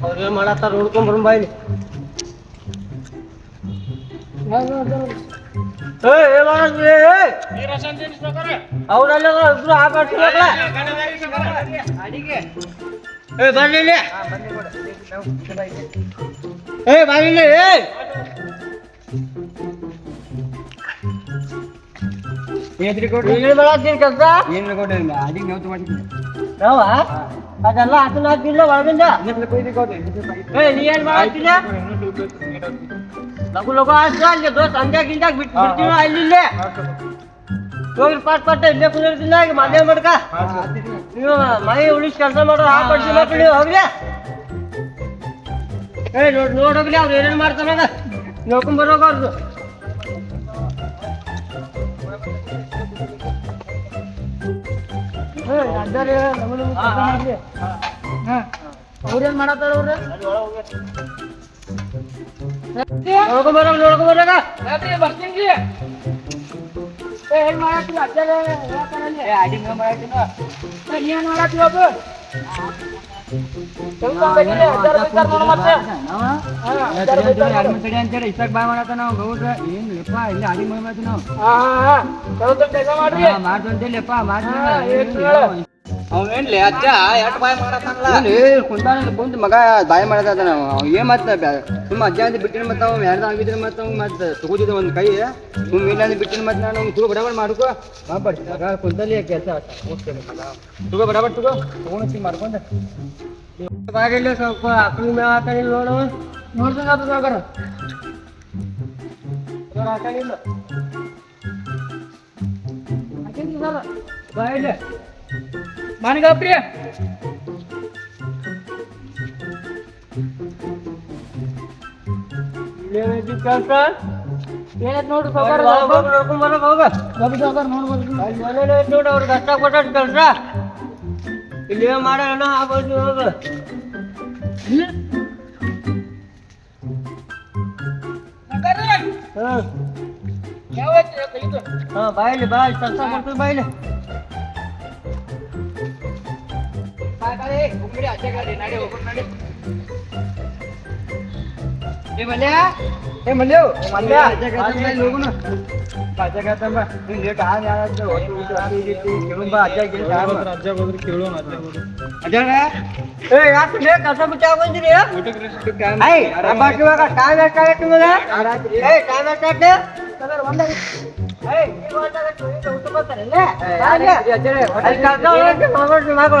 ಅವ್ರು ಏನ್ ಮಾಡತ್ತಾರ ನೋಡ್ಕೊಂಡ್ ಬರೋಣ ಬಾಯ್ಲಿ ಏ ಏನ್ ಮಾಡತ್ರಿ ಅವ್ರೆಲ್ಲ ಇಬ್ರು ಆಕಾಡ್ತಿರಲ್ಲ ಏ ಬರ್ಲಿ ಇಲ್ಲಿ. ಏ ಬರ್ಲಿ ಇಲ್ಲಿ, ಏ. ಕೆಲ್ಸ? ಏನು ಕೊಡ್ರಿ ಅಡಿಗೆ ನಾವು ಮಾಡಿದ್ವಿ ನಾವ? ಅದೆಲ್ಲ ಹಾಕಲ್ಲ ಹಾಕಿಲ್ಲ, ಒಳಗಿಂದ. ಏ ನೀ ಏನ್ ಲಗು ಆಸ್ತ ಅಲ್ಲಿ ದೋಸ್ತ ಅಂಜಾಗ ಗಿಂಜಾಗ ಬಿಟ್ಟು ಅಲ್ಲಿ ಇಲ್ಲೇ ಹೋಗಿ ಪಾಟ್ ಪಾಟ್ ಇಲ್ಲೇ ಕುಂದಿರ್ತಿಲ್ಲ ಈಗ ಮದ್ವೆ ಮಾಡ್ಕ. ನೀವು ಮೈ ಉಳಿಸ್ ಕೆಲಸ ಮಾಡೋ ಆ ಪಡಿಸಿ ಮಕ್ಕಳು ಹೋಗ್ಲಿ ಏ ನೋಡ್ ನೋಡೋಗ್ಲಿ ಅವ್ರು ಏನೇನು ಮಾಡ್ತಾರ ನೋಡ್ಕೊಂಡ್ ಬರೋಗ ಅವ್ರದ್ದು ಅವ್ರೇನ್ ಮಾಡತ್ತಾರ ಅವ್ರ ನೋಡ್ಕೊಂಡ್ ಬರೋಗ ನೋಡ್ಕೊಂಡ್ ಬರೋಗ ಬರ್ತೀನಿ ಏನ್ ಮಾಡತ್ತೀವಿ ಅಜ್ಜಾರೆ ಅಡಿಗೆ ನಾವು ಮಾಡಿದ್ವಿ ಏನ್ ಮಾಡತ್ತೀವಿ ಒಬ್ಬ ಅಂತೇಳಿ ಬಾಯ್ ಮಾಡತ್ತ ನಾವು ಏನ್ ಮಾಡ್ತೀವಿ ನಾವು ಏನ್ ಅವೇನ್ಲಿ ಅಜ್ಜ ಕುಂತಾನ ಕುಂತ ಮಗ ಬಾಯ್ ಮಾಡತ್ತ ನಾವು ಏನ್ ಮತ್ತ ನಿಮ್ಮ ಅಜ್ಜ ಅಂತ ಬಿಟ್ಟಿನ ಮತ್ತ ಅವ್ ಯಾರ್ದ ಆಗಿದ್ರೆ ಮತ್ತ ಅವ್ ಮತ್ತ ತಗೋದಿದ್ದ ಒಂದ್ ಕೈ ಸುಮ್ ಇಲ್ಲ ಅಂತ ಬಿಟ್ಟಿನ ಮತ್ತ ನಾನು ತಗೋ ಬಡಬಡ್ ಮಾಡ್ಕೋ ಬಾಬಡ್ ಕುಂತಲ್ಲಿ ಕೆಲಸ ತಗೋ ಬಡಬಡ್ ತಗೋ ತಗೊಂಡ್ ಮಾಡ್ಕೊಂಡ ಬಾಗಿಲ್ಲ ಸ್ವಲ್ಪ ಆಕಳ ಮೇವ್ ಹಾಕೊಂಡಿಲ್ಲ ನೋಡು. ಬಾಯಿಲ್ಲ ಇಲ್ಲೇನೈತಿ ಕೆಲ್ಸ ಏನೈತ್ ನೋಡ್ರಿ ಸಾವ್ಕಾರ ನೋಡ್ಕೊಂಡ್ ಬರೋಗ ಹೋಗ. ಸಾವ್ಕಾರ ನೋಡ್ಬೋದು. ನೋಡು ಅವ್ರಿಗೆ ಕಷ್ಟ ಕೊಟ್ಟ ಕೆಲ್ಸ. એટલે મારે એનો આ બધું હવે. હા. ભાઈ લે ભાઈ સસ્તા એ મળ્યા એ મળ્યો મળ્યા લોકો ને ಕಾತಂಬ ನೀನ್ ಲೇಟ್ ಆಗ ಯಾರಾದ್ರು ಒಟ್ಟು ಊಟ ಅದು ಇದು ಇಟ್ಟು ಕೇಳುನ್ ಬಾ ಅಜ್ಜ ಗಿಡ ಅಜ್ಜಾರ ಏ ಯಾಕೆ ಲೇ ಕಸ ಬಿಟ್ಟು ಬಂದಿರಿ ಐ ಅಬ್ಬಾಟಿ ಇವಾಗ ಟೈಮ್ ಎಷ್ಟಾಗತ್ತೆ ನಿಮಗೆ ಏ ಟೈಮ್ ಏ ಊಟ ಬರ್ತಾರಲ್ಲ?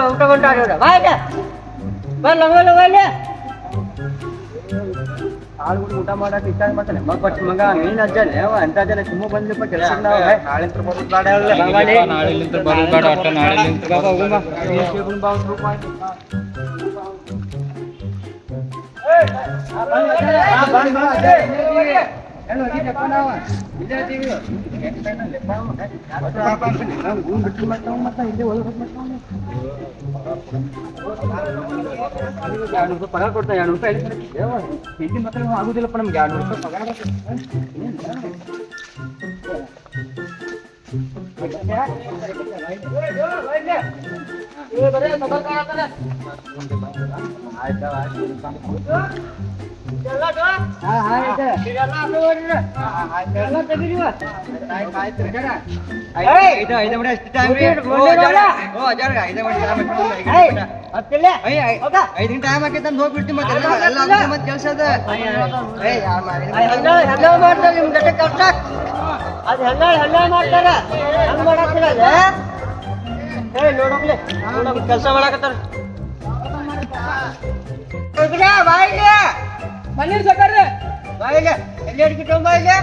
ಊಟ ಲಗು ಅಲ್ಲಿ. ಆಳು ಕೂಡ ಊಟ ಮಾಡಕ್ ಇಷ್ಟ ಮಾಡ್ತಾನೆ ಮಗ ಬಟ್ ಮಗ ನೀನ್ ಅಜ್ಜನೆ ಅವ ಎಂತ ಜನ ಸುಮ್ಮ ಬಂದಿಪ್ಪ ಕೆಲಸ ನಾವು ನಾಳಿಂತ್ರ ಬರೋದು ಬೇಡ ನಾಳೆಲಿಂದ ಬರೋದು ಬೇಡ ಒಟ್ಟ ನಾಳೆಲಿಂದ ಬರೋದು ಬೇಡ. ಎರಡು ರೂಪಾಯಿ ಪಗಾರ ಕೊಡ್ತಾ ಎರಡು ರೂಪಾಯಿ ಹೆಂಡತಿ ಮಕ್ಕಳು ಆಗುದಿಲ್ಲಪ್ಪ ನಮ್ಗೆ ಎರಡು ರೂಪಾಯಿ ಪಗಾರ ಏಯ್, ಹತ್ತಿಲ್ಲ? ಐದು ಟೈಮ್ ಹಾಕೈತೆ ಅಂತ ಹೋಗ್ಬಿಡ್ತೀನಿ ಮತ್ತೆ ಮತ್ತೆ ಕೆಲಸ ಅದ ಮಾಡ್ತಾರೆ ಏ ನೋಡೋಗ್ ಕೆಲಸ ಮಾಡಕತ್ತಾರ ಬನ್ನಿ ಸಕರ್ ಬಾಯಿಗೆ ಎಲ್ಲಿ ಹಿಡ್ಕಿಟ್ಟು ಬಾಯಿಗೆ?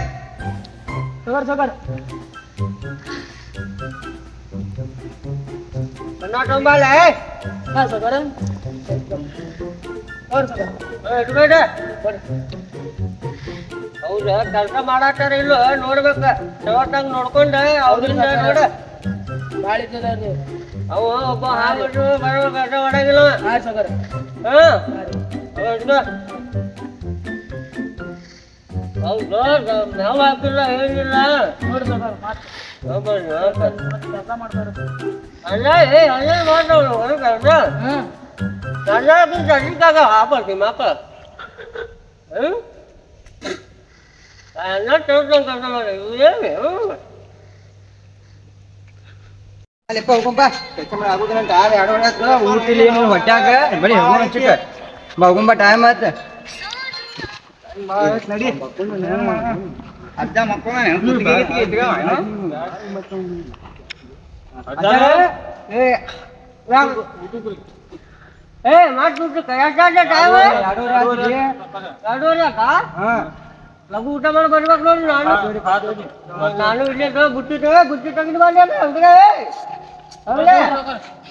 ಸಕರ್ ಸಕರ್ ಕರ್ನಾಟಕ ಬಾಳೆ ಹಾ ಸಾವ್ಕಾರ ಹೌದ ಕೆಲಸ ಮಾಡತ್ತಾರ ಇಲ್ಲ ನೋಡ್ಬೇಕ. ಚವಟಂಗ್ ನೋಡ್ಕೊಂಡ ಅವ್ರಿಂದ ನೋಡ. ಅವ ಒಬ್ಬ ಹಾಬಿಟ್ಟು ಬರೋ ಕೆಲಸ ಮಾಡಂಗಿಲ್ಲ ಹಾ? ಸಾವ್ಕಾರ ಹಾ ನಾವು ಹಾಕಿಲ್ಲ ಏನಿಲ್ಲ ನೋಡಿ ಸಾವ್ಕಾರ ಮಾತು ಅಲ್ಲ ಏ ಅಲ್ಲೇ ಮಾಡ್ದವ್ರು ಹೊರಗೆ ಹಾ ನಾನು ಅಣ್ಣ ಸರಿಗಾಗ ಹಾಪಡ್ತಿ ಮಾಪ ಹ್ಮ್ ಅಣ್ಣ ತೋರ್ಸಂಗ್ ಕೆಲಸ ಮಾಡಿ ಏನು ಅಲ್ಲಿಪ್ಪ ಹೋಗಂಪ ಕೆಲಸ ಮಾಡಿ ಆಗುದಿಲ್ಲ ಅಂತ ಆರು ಎರಡು ಹೊಡ್ಯಾಕ ಊಟಿಲಿ ನೀನು ಹೊಟ್ಯಾಗ ಬರೀ ಹೋಗೋಣ ಚಿಕ್ಕ ಬಾ ಹೋಗಂಬ ಟೈಮ್ ಆಯ್ತು ನಡಿ ಅಜ್ಜ ಮಕ್ಕಳ ಏ ಏ ಮಾಡ್ಬಿಟ್ಟು ಕೈಯಾಗ ಟೈಮ್ ಎರಡೂವರೆ ಅಕ್ಕ ಹಾ ಲಘು ಊಟ ಮಾಡಿ ಬರ್ಬೇಕು ನೋಡಿ ನಾನು ನಾನು ಇಲ್ಲೇ ಬುಟ್ಟಿ ಬುಟ್ಟಿ ತೆಗೆದು ಬಂದೆ ಅಂದ್ರೆ ಹೌದೇ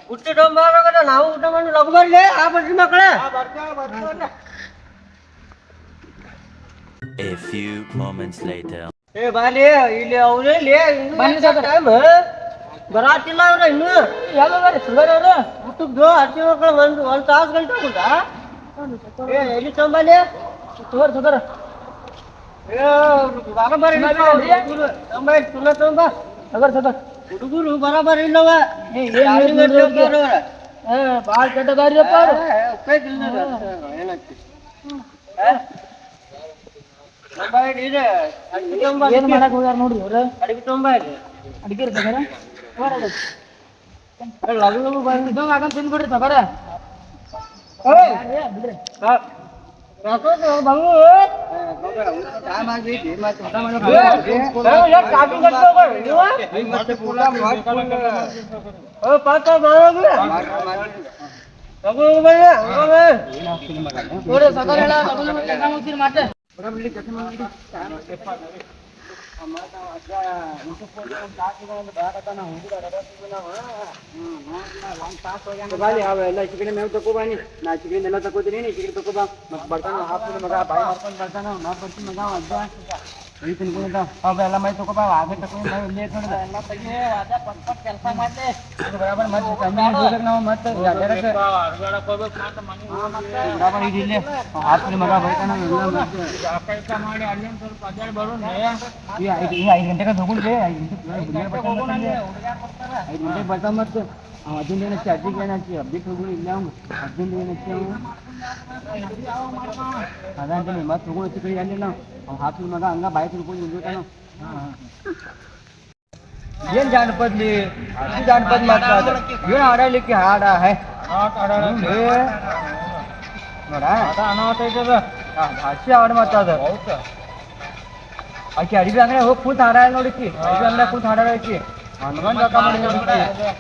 ಬುಟ್ಟಿ ತಗೊಂಬಾರ ನಾವು ಊಟ ಮಾಡಿ ಲಘು ಬರ್ಲಿ ಆ ಬರ್ರಿ ಮಕ್ಕಳೇ A few moments later. ಏ ಬಾಲಿ ಇಲ್ಲಿ ಅವ್ರು ಇಲ್ಲಿ ಬನ್ನಿ ಸರ್. ಟೈಮ್ ಬರಾತಿಲ್ಲ ಅವ್ರ ಇನ್ನು. ಯಾವ ಬರ್ರಿ? ಸುಗರ್ ಅವರು? ಊಟದ್ದು ಅರ್ಜಿ ಮಕ್ಕಳು ಒಂದು ಒಂದು ತಾಸು ಗಂಟೆ ಆಗುತ್ತಾ ಏ ಎಲ್ಲಿ ತಂಬಾಲಿ ಸುಗರ್ ಸುಗರ್ ಏ ಬರಬರಿ ತೊಂಬೈ ತುಲ ತೊಂಬ ಸುಗರ್ ಸುಗರ್ ಹುಡುಗರು ಬರಬರಿ ಇಲ್ಲವ. ಏ, ಕೆಟ್ಟದಾರಿಯಪ್ಪ ಯಾರಿಗೂ ಹೇಳ್ತಿದ್ರು ಗೊತ್ತಿಲ್ಲ ಅವ್ರಿಗೆ? ಅವ್ರು. ಏ ಭಾಳ ಕೆಟ್ಟದಾರಿಯಪ್ಪ ಅವ್ರು ಏನ್ ಮಾಡಕ್ ಹೋಗ್ಯಾರ ನೋಡ್ರಿ ಇವ್ರು ಅಡಿಗೆ ಇದೆ ಅಡಿಗೆ ತಿಂದ್ಬಿಡ್ರಿ ತಗರ ಬಿಡ್ರಿ ಊಟ ನೋಡ್ರಿ ಸಗರ ಹೇಳ ಲಗು ಲಗು ಕೆಲ್ಸ ಮುಗ್ಸಿರಿ ಮತ್ತೆ ಬಾಲಿ ಅವೆಲ್ಲ ಚಿಕನ್ ಮೇವು ತಗೋ ಬಾನಿ ನಾ ಚಿಕನ್ ಎಲ್ಲ ತಗೋತೀನಿ ನೀ ಚಿಕನ್ ತಗೋ ಬಾ ಮತ್ತೆ ಬರ್ತಾನ ಹಾಕ್ತೀನಿ ಮಗ ಬಾಯಿ ಮಾಡ್ಕೊಂಡು ಬರ್ತಾನ ನಾ ಬರ್ತೀನಿ ಮಗ ಅವ ಅಜ್ಜ ಈ ತಿನ್ಕೊಂಡ ಅವೆಲ್ಲ ಮೈ ತಗೋ ಬಾ ಆಗ ತಗೊಂಡು ನಾವು ಇಲ್ಲೇ ನೋಡಿದ ಎಲ್ಲ ತೆಗಿ ಅದ ಪಟ್ ಪಟ್ ಕೆಲಸ ಮಾಡ್ಲಿ ಇದು ಬರಾಬರ್ ಮತ್ತೆ ಸಂಜೆ ಹೋದ್ರೆ ನಾವು ಮತ್ತೆ ಅಡ್ಡಾಡಕ್ಕೆ ಬರಾಬರ್ ಇದು ಇಲ್ಲೇ ಹಾಕ್ತೀನಿ ಮಗ ಬರ್ತಾನ ಎಲ್ಲ ಮತ್ತೆ ಈ ಐದು ಈ ಐದು ಗಂಟೆಗೆ ತಗೊಂಡ್ರಿ ಐದು ಗಂಟೆಗೆ ಐದು ಗಂಟೆಗೆ ಬರ್ತಾವ ಮತ್ತೆ ಅವ ಅರ್ಜೆಂಟ್ ಏನು ಹಚ್ಚಿ ಅಜ್ಜಿಗೆ ಏನು ಹಚ್ಚಿ ಅಬ್ಬಿಟ್ಟು ಹೋಗುದು ಇಲ್ಲ ಅವ್ನು ಅರ್ಜೆಂಟ್ ಏನು ಹಚ್ಚಿ ಅವನು ಅದಂತೀನಿ ಮತ್ತೆ ಹೋಗು ಹಚ್ಚಿ ಕೈ ಅಲ್ಲಿ ನಾವು ಅವ್ನು ಹಾಕಿ ಮಗ ಹಂಗ ಬಾಯಿ ತಿಳ್ಕೊಂಡು ನಿಂತ್ಬಿಟ್ಟಾನ ಏನ್ ಜಾನಪದ್ಲಿ ಅದು ಜಾನಪದ ಮಾತ್ರ ಏನು ಹಾಡಲಿಕ್ಕೆ ಹಾಡ ಹೇ ನೋಡ ಭಾಷೆ ಹಾಡು ಮಾತಾಡ ಆಕಿ ಅಡಿಗೆ ಅಂದ್ರೆ ಹೋಗಿ ಕೂತ್ ಹಾಡ ನೋಡಿಕಿ ಅಡಿಗೆ ಅಂದ್ರೆ ಕೂತ್ ಹಾಡ ಐತಿ ಹನುಮಾನ್ ಜೊತೆ ಮಾಡಿ ನೋಡಿಕಿ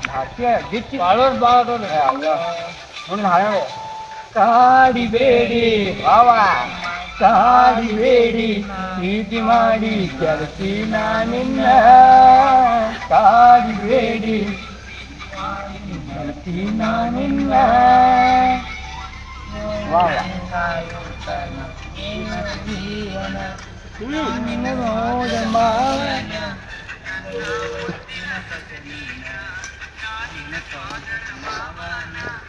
ಭಾಷೆ ಗಿಚ್ಚಿ ನೋಡಿ ಹಾಡ ಕಾಡಿಬೇಡಿ ವಾವ ಕಾಡಿಬೇಡಿ ಪ್ರೀತಿ ಮಾಡಿ ಕೆಳಸಿ ನಿನ್ನ ಕಾಡಿಬೇಡಿ ಕೆಳಸಿ ನಿನ್ನ ವಾವ ಪ್ರೀತಿ ಮಾಡಿ ಕೆಳಸಿ ಮಕ್ಕಳು ಏನ್ ಮಾಡತ್ತಿಲ್ಲ ಕೆಲಸ ಏ ಕೆಲಸ ಮಾಡಿ ಕೆಲಸ ಮಾಡತ್ತಿ ಏನ್ ಮಾಡತ್ತಿಲ್ಲ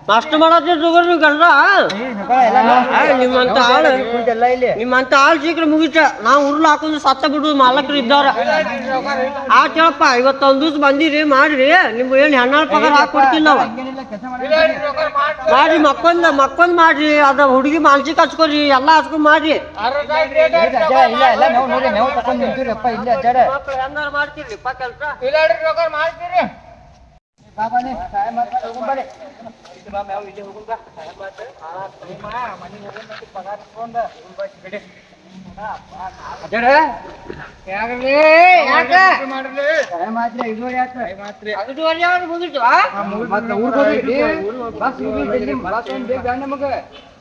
ಕೆಲಸ ಮಾಸ್ಟರ್ ಮಾಡತ್ತಿಲ್ಲ ತಗೋರಿ ಕೆಲಸ ನಿಮ್ಮಂತ ಆಳು ನಿಮ್ಮಂತ ಆಳ್ ಸಿಕ್ಕ್ರೆ ಮುಗಿತ ನಾವು ಉರ್ಲು ಹಾಕೊಂಡು ಸತ್ತ ಬಿಡುದು ಮಾಲಕರು ಇದ್ದಾರ ಆ ಕೇಳಪ್ಪ ಇವತ್ತೊಂದ್ ದಿವ್ಸ ಬಂದಿರಿ ಮಾಡ್ರಿ ನಿಮ್ಗೆ ಏನ್ ಹೆಣ್ಣಾಳ ಪಗಾರ ಹಾಕೊಡ್ತೀನಿ ನಾವು ಕೆಲಸ ಮಾಡಿ ಮಾಡ್ರಿ ಮಕ್ಕೊಂದ್ ಮಕ್ಕೊಂದ್ ಮಾಡ್ರಿ ಅದ ಹುಡುಗಿ ಮಾನಸಿಕ ಹಚ್ಕೊರಿ ಎಲ್ಲ ಹಚ್ಕೊಂಡ್ ಮಾಡ್ರಿ ಇಲ್ಲ ಇಲ್ಲ ನಾವು ಮಾಡ್ತಾರೆ ನಾವು ಇದು ಬಾ ಅಪ್ಪ ಇಲ್ಲಿ ಬಾಬಾನೆ ಸಹಾಯ ಮಾಡ್ತಾರೆ ಹೋಗುಂಬಾರೆ ಅಜ್ಜಾರೆ ಸಹಾಯ ಮಾಡ್ರಿ ಐದುವರೆ ಆಯ್ತು ಐದುವರೆ ಆದ್ರೆ ಮುಗೀತು ಆ? ಮತ್ತೆ ಊರ್ ಹೋಗ್ರಿ ಬಸ್ ಹೋಗಿ ಬಸ್ ಒಂದು ಬೇಗ ಬೇಡ ನಮಗೆ.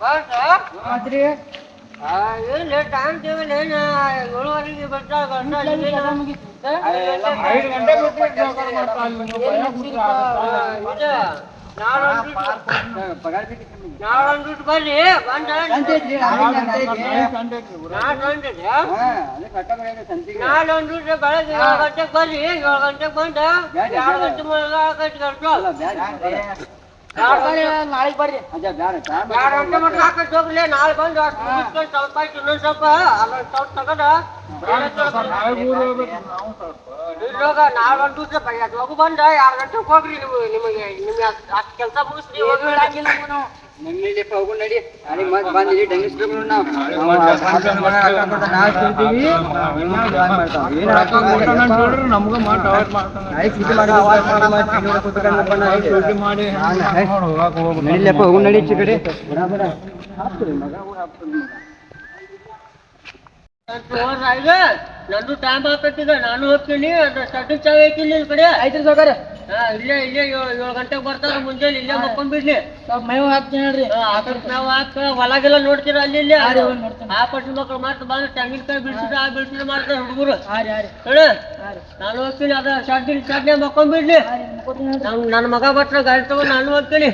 ಬಸ್ ಆ? ಮಾತ್ರಿ ಆ, ಟೈಮ್ ಟೇಬಲ್ ಏನ್ ಏಳುವರೆಗೆ ಬರ್ತಾರ ಬರ್ತಾರ ಐದು ಗಂಟೆ ಬಿಟ್ಟು ಇದು ನಾಳೆ ಒಂದು ದುಡ್ಡು- ಪಗಾರ ಬಿಟ್ಟು ನಾಳೆ ಒಂದು ದುಡ್ಡು ಬರ್ರಿ ಬಂದ ಸಂತೆ ಐತ್ರಿ, ನಾಳೆ ಸಂತೆ ಐತಿ. ನಾಳೆ ಒಂದಿದೆ ಹಾ, ಅದೇ ಕಟ್ಟ ಮನೆಗೆ ಸಂತಿಗೆ. ನಾಳೆ ಒಂದು ದುಡ್ಡು ಬೆಳಗ್ಗೆ ಏಳು ಗಂಟೆಗೆ ಬರ್ರಿ ಏಳು ಗಂಟೆಗೆ ಬಂದ ಎರಡು ಗಂಟೆ ಮೇಲೆ ಕಟ್ಕೊಂಡು ಅಲ್ಲ, ನಾಳೆಗೆ ಬರ್ರಿ. ಎರಡು ಗಂಟೆ ಮಟ್ಟ ಹೋಗ್ಲಿ ನಾಳೆ ಬಂದು ಅಷ್ಟು ಮುಗಿಸ್ಕೊಂಡು ಸ್ವಲ್ಪ ಆಯ್ತು ಇನ್ನೊಂದು ಸ್ವಲ್ಪ ಅಲ್ಲೊಂದು ಸ್ವಲ್ಪ ತಗೊಂಡ ಇಲ್ಲೋಗ ನಾಳೆ ಒಂದು ದುಡ್ಡು ಬೈಯತ್ ಹೋಗು ಬಂದ ಎರಡು ಗಂಟೆಗೆ ಹೋಗ್ರಿ ನೀವು ನಿಮಗೆ ನಿಮಗೆ ಅಷ್ಟು ಕೆಲಸ ಮುಗಿಸ್ರಿ ಹೋಗಿ ನಮ್ಮಲ್ಲಿಪ್ಪ ಹೋಗು ನಡಿ. ನಾಳೆಗ್ ಮತ್ತ್ ಬಂದ್ ಇಲ್ಲಿ ಡಂಗಿಸ್ಬೇಕು ನೋಡ್ ನಾವು. ನಡಿಲಪ್ಪ ಹೋಗು ನಡಿ ಈಚೆ ಕಡೆ. ನಂದು ಟೈಮ್ ಆಗ್ತೈತಿಗ ನಾನು ಹೋಗ್ತೀನಿ. ಅದು ಸಡ್ಡು ಚಾವ್ ಐತಿ ಇಲ್ಲಿ ಕಡೆ. ಐತ್ರಿ ಸಾವ್ಕಾರ. ಹಾ ಇಲ್ಲೇ ಇಲ್ಲೇ ಏಳು ಗಂಟೆಗೆ ಬರ್ತಾರ ಮುಂಜಾನೆ ಇಲ್ಲೇ ಮಕ್ಕೊಂಡ್ ಬಿಡ್ಲಿ. ಮೇವ್ ಹಾಕ್ತೀನಿ ನೋಡ್ರಿ ಆಕಡೆ ನಾವು ಹಾಕ ಹೊಲಗೆಲ್ಲ ನೋಡ್ತೀರ ಅಲ್ಲಿ ಇಲ್ಲಿ. ಆ ಪಟ್ಟಿ ಮಕ್ಳು ಮಾತ್ರ ಬಂದ್ರೆ ತೆಂಗಿನಕಾಯಿ ಬಿಡ್ಸಿದ್ರೆ ಆ ಬಿಡ್ಸಿದ್ರೆ ಮಾಡ್ತಾರೆ ಹುಡುಗರು. ಹೇಳ? ನಾನು ಹೋಗ್ತೀನಿ ಅದ ಸಡ್ಡಿ ಸಡ್ಡೆ ಮಕ್ಕೊಂಡ್ ಬಿಡ್ಲಿ. ನನ್ನ ಮಗ ಬಟ್ರ ಗಾಡಿ ತಗೊಂಡು ನಾನು ಹೋಗ್ತೀನಿ.